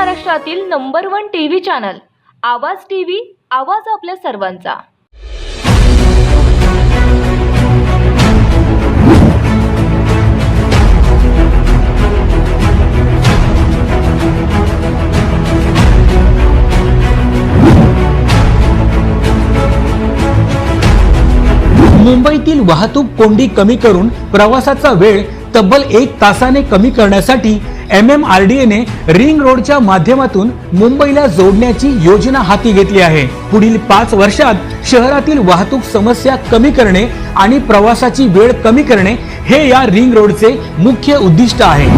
महाराष्ट्रातील number one TV channel Awaaz TV आवाज आपल्या सर्वांचा. मुंबईतील वाहतूक कोंडी कमी करून प्रवासाचा वेळ तब्बल एक तासाने कमी करण्यासाठी एम एम आर डी एने रिंग रोडच्या माध्यमातून मुंबईला जोडण्याची योजना हाती घेतली आहे. पुढील पाच वर्षात शहरातील वाहतूक समस्या कमी करणे आणि प्रवासाची वेळ कमी करणे हे या रिंग रोडचे मुख्य उद्दिष्ट आहे.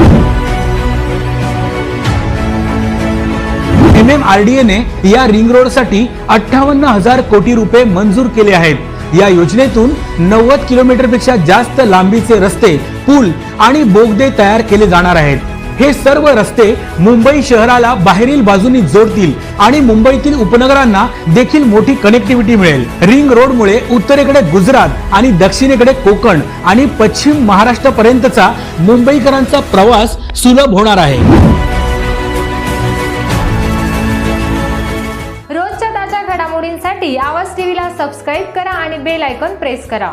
एम एम आर डी एने या रिंग रोडसाठी अठ्ठावन्न हजार कोटी रुपये मंजूर केले आहेत. या योजनेतून नव्वद किलोमीटरपेक्षा जास्त लांबीचे रस्ते पूल आणि बोगदे तयार केले जाणार आहेत. हे सर्व रस्ते मुंबई शहराला बाहेरील बाजूनी जोडतील आणि मुंबईतील उपनगरांना देखील मोठी कनेक्टिव्हिटी मिळेल. रिंग रोडमुळे उत्तरेकडे गुजरात आणि दक्षिणेकडे कोकण आणि पश्चिम महाराष्ट्रापर्यंतचा मुंबईकरांचा प्रवास सुलभ होणार आहे. रोजच्या ताज्या घडामोडींसाठी आवाज टीव्हीला सबस्क्राईब करा आणि बेल आयकॉन प्रेस करा.